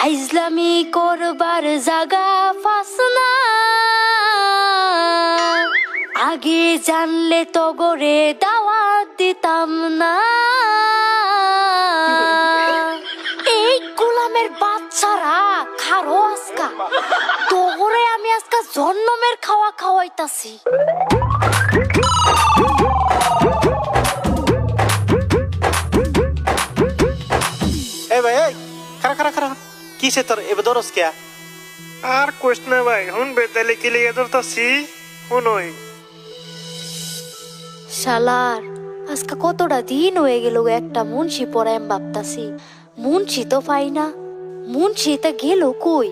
ফাইজলামি করবার জাগা ফাস না আগে জানলে তো গরে দাওয়াত দিতাম না। এই গোলামের বাচ্চারা খারো আজকা। তোরে আমি আজকা জন্মের খাওয়া খাওয়াইতাছি। এ ভাই, এই খারা খারা খারা কিসে তোর এবার দরস কে? আর কোশ না ভাই হুন বেতালে কি লিগে ধরতাছি? হুনই শালার আজকে কতটা দিন হয়ে গেল একটা মুন্সি পরে আমি ভাবতাছি। মুন্সি তো পাই না। মুন্সি তা গেল কই?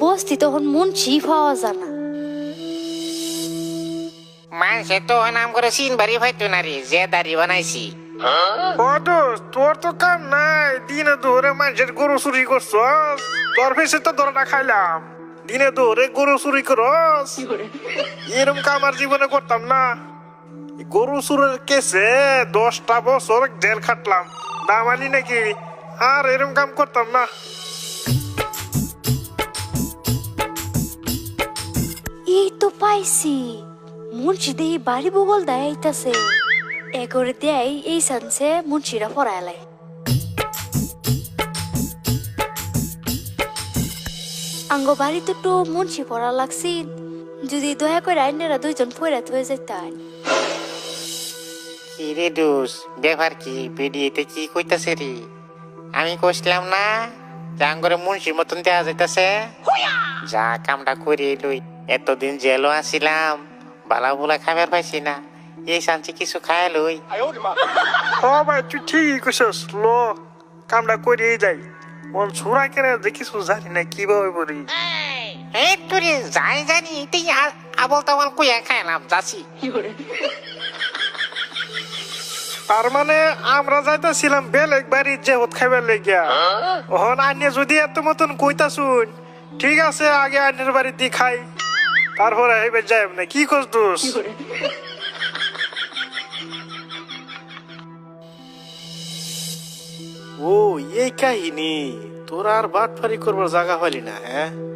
বস্তি তখন মুন্সি পাওয়া যায় না মানুষে তো নাম করে সিন বাড়ি হয়তো না রে যে দাড়ি বানাইছি। বদস তোর তো কাম নাই। দিনে ধরে মানুষের গরু চুরি করছ তোর ফেসে তো ধরাটা খাইলাম। দিনে ধরে গরু চুরি করস। এরম কাম আর জীবনে করতাম না। এই গরু চুরের কেসে দশটা বছর জেল খাটলাম। দামালি নাকি? আর এরম কাম করতাম না। এই তো পাইছি। মুন্সি দিয়ে বাড়ি বগল দেয় আইতাছে এগরে দেয় এই সানসে মুন্সিরা পড়ায় আঙ্গ বাড়িতে তো মুন্সি পড়া লাগছি যদি দয়া করে আইনেরা দুইজন পড়াত হয়ে যেতাম কি রে দোষ ব্যাপার কি? ভিডিওতে কি কইতাছে রে? আমি কইছিলাম না জাং করে মুন্সির মতন দেওয়া যাইতাছে? যা কামটা করে লই এতদিন জেলও আসিলাম বালা বুলা খাবার পাইছি না। এই শান্তি কিছু খায় লই। ও ভাই তুই ঠিকই কইছস ল। কামটা করিয়ে যাই। মন কেনে দেখিস জানি না কীভাবে বলি এই তুই যাই জানি তুই আবল তাবল কইয়া খাইলাম যাচ্ছি। তার মানে আমরা যাইতেছিলাম বেলেগ হত খাইবার লেগিয়া। ওহন আন্নে যদি এত মতন কইতা শুন ঠিক আছে আগে আন্নের বাড়ি দি খাই। তারপরে এবার যাই না কি করছ দোষ? কাহিনী? তোর আর বাটফারি করবার জায়গা হলি না হ্যাঁ?